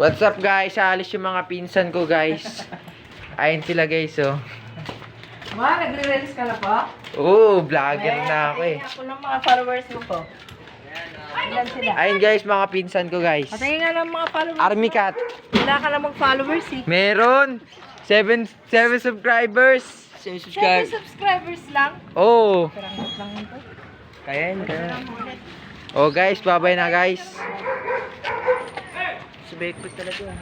What's up guys? Alis yung mga pinsan ko guys. Ayun sila guys oh. Ma, nagre-release ka na po? Oo, vlogger na ako eh. Ako ng mga followers mo po. Ilan sila? Ayun guys, mga pinsan ko guys. Patingin nga ng mga followers Army mo. Cat. Wala ka namang followers eh. Meron. 7 7 subscribers. 7 Seven subscribers lang. Oh. Karangot lang ito. Kaya yun, kaya. Oh guys, babay na guys. Si Bake talaga.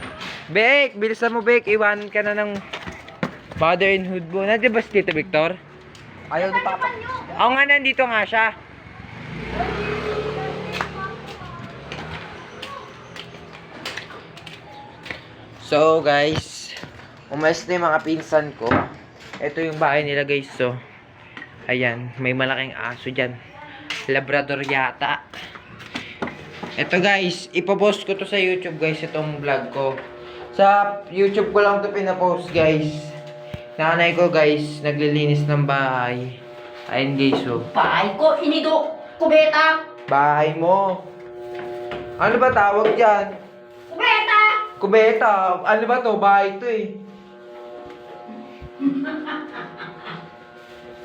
Bek, bilisan mo Bek. Iwanan ka na ng motherhood mo. Nandiyan ba si Tito Victor? Ayaw ni Papa. Oo nga, nandito nga siya. So guys, umalis na yung mga pinsan ko. Ito yung bahay nila guys, so. Ayan, may malaking aso dyan. Labrador yata. Ito guys, ipopost ko to sa YouTube guys, itong vlog ko. Sa YouTube ko lang to pinapost guys. Nanay ko guys, naglilinis ng bahay. Ayun guys, oh. Bahay ko, inigo, kubeta, Bahay mo. Ano ba tawag dyan? kubeta! Kubeta. Ano ba to? Bahay to eh.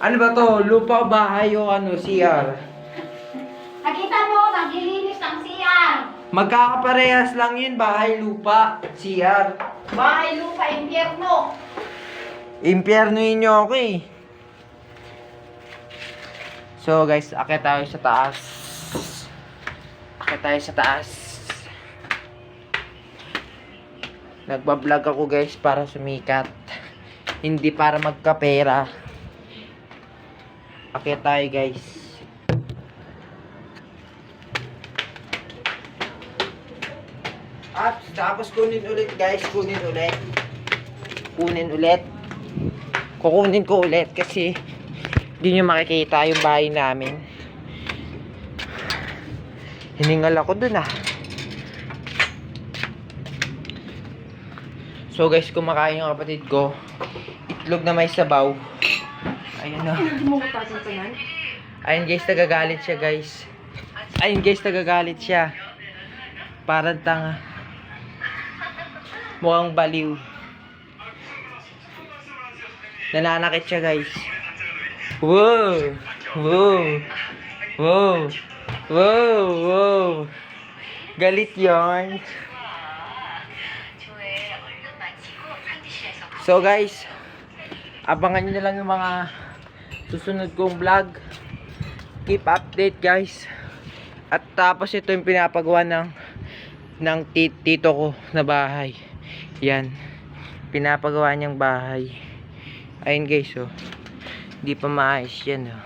ano ba to? Lupa o bahay o ano? CR? Nakita mo, naglilinis ng CR. Magkakaparehas lang yun. Bahay, lupa, CR. Bahay, lupa, impyerno. Impyerno ninyo ako eh. So guys, akit tayo sa taas. Akit tayo sa taas. Nagbablog ako guys para sumikat. Hindi para magkapera. Akit tayo guys. At tapos kunin ulit guys, kunin ulit. Kunin ulit. Kukunin ko ulit kasi hindi nyo makikita yung bahay namin. Hiningal ako dun ah. So guys, kumakain yung kapatid ko. Itlog na may sabaw. Ayun na. Ko yan? Ayun guys, nagagalit siya guys. Ayun guys, nagagalit siya. Parang tanga. Mukhang baliw. Nananakit siya guys. Wow! Wow! Wow! Wow! Wow! Galit yarn. So guys, abangan nyo lang yung mga susunod kong vlog. Keep update guys. At tapos ito yung pinapagawa ng ng ti- tito ko na bahay. Yan. Pinapagawa niyang bahay. Ayun guys oh. Hindi pa maayos yan oh.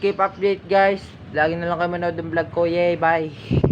Keep update guys. Lagi na lang kayo manood ng vlog ko. Yay, bye.